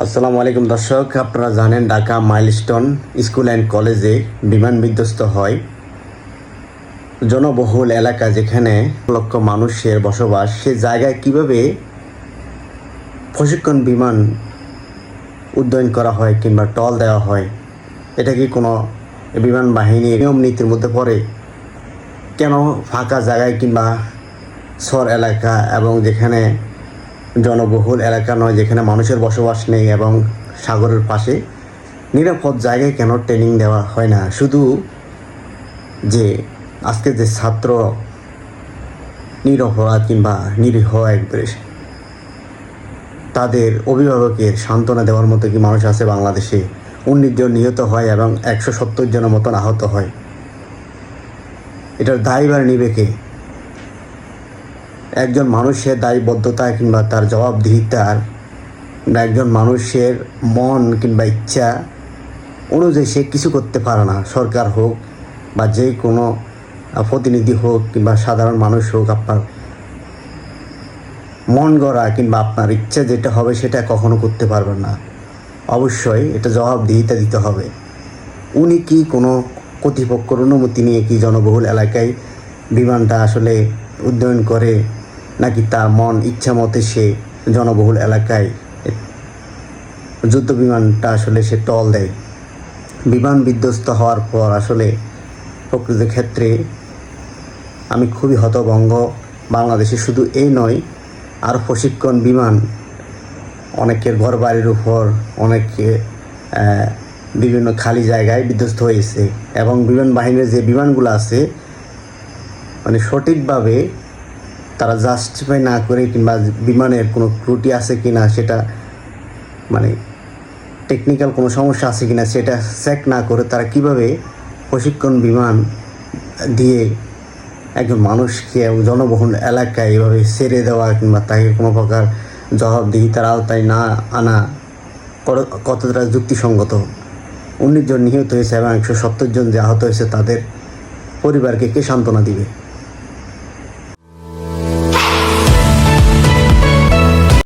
আসসালামু আলাইকুম দর্শক, আপনারা জানেন ঢাকা মাইলস্টোন স্কুল অ্যান্ড কলেজে বিমান বিধ্বস্ত হয়। জনবহুল এলাকা যেখানে লক্ষ মানুষের বসবাস, সে জায়গায় কীভাবে প্রশিক্ষণ বিমান উড্ডয়ন করা হয় কিংবা টল দেওয়া হয়, এটা কি কোনো বিমান বাহিনীর নিয়ম নীতির মধ্যে পড়ে? কেন ফাঁকা জায়গায় কিংবা শহর এলাকা এবং যেখানে জনবহুল এলাকা নয় যেখানে মানুষের বসবাস নেই এবং সাগরের পাশে নিরাপদ জায়গায় কেন ট্রেনিং দেওয়া হয় না? শুধু যে আজকে যে ছাত্র নিরপরাধ কিংবা নিরীহ একবারে তাদের অভিভাবকের সান্ত্বনা দেওয়ার মতো কি মানুষ আছে বাংলাদেশে? উনিশ জন নিহত হয় এবং একশো সত্তর জনের মতন আহত হয়। এটার দায়ভার নিবে কে? একজন মানুষের দায়বদ্ধতা কিংবা তার জবাবদিহিতার একজন মানুষের মন কিংবা ইচ্ছা অনুযায়ী সে কিছু করতে পারে না। সরকার হোক বা যে কোনো প্রতিনিধি হোক কিংবা সাধারণ মানুষ হোক, আপনার মন গড়া কিংবা আপনার ইচ্ছা যেটা হবে সেটা কখনো করতে পারবেন না। অবশ্যই এটা জবাবদিহিতা দিতে হবে। উনি কি কোনো কর্তৃপক্ষের অনুমতি নিয়ে কি জনবহুল এলাকায় বিমানটা আসলে উড্ডয়ন করে নাকি তার মন ইচ্ছা মতে সে জনবহুল এলাকায় যুদ্ধ বিমানটা আসলে সে টল দেয়? বিমান বিধ্বস্ত হওয়ার পর আসলে প্রকৃত ক্ষেত্রে আমি খুবই হতভঙ্গ বাংলাদেশে শুধু এই নয় আর প্রশিক্ষণ বিমান, অনেকের ঘর বাড়ির উপর, অনেকে বিভিন্ন খালি জায়গায় বিধ্বস্ত হয়েছে। এবং বিমান বাহিনীর যে বিমানগুলো আছে মানে সঠিকভাবে তারা জাস্টিফাই না করে কিংবা বিমানের কোনো ত্রুটি আছে কি না সেটা মানে টেকনিক্যাল কোনো সমস্যা আছে কি না সেটা চেক না করে তারা কীভাবে প্রশিক্ষণ বিমান দিয়ে একজন মানুষকে জনবহুল এলাকায় এভাবে সেরে দেওয়া কিংবা তাকে কোনো প্রকার জবাবদিহিতার আওতায় না আনা কতটা যুক্তিসঙ্গত? উনিশ জন নিহত হয়েছে এবং একশো সত্তর জন যে আহত হয়েছে তাদের পরিবারকে কে সান্ত্বনা দিবে?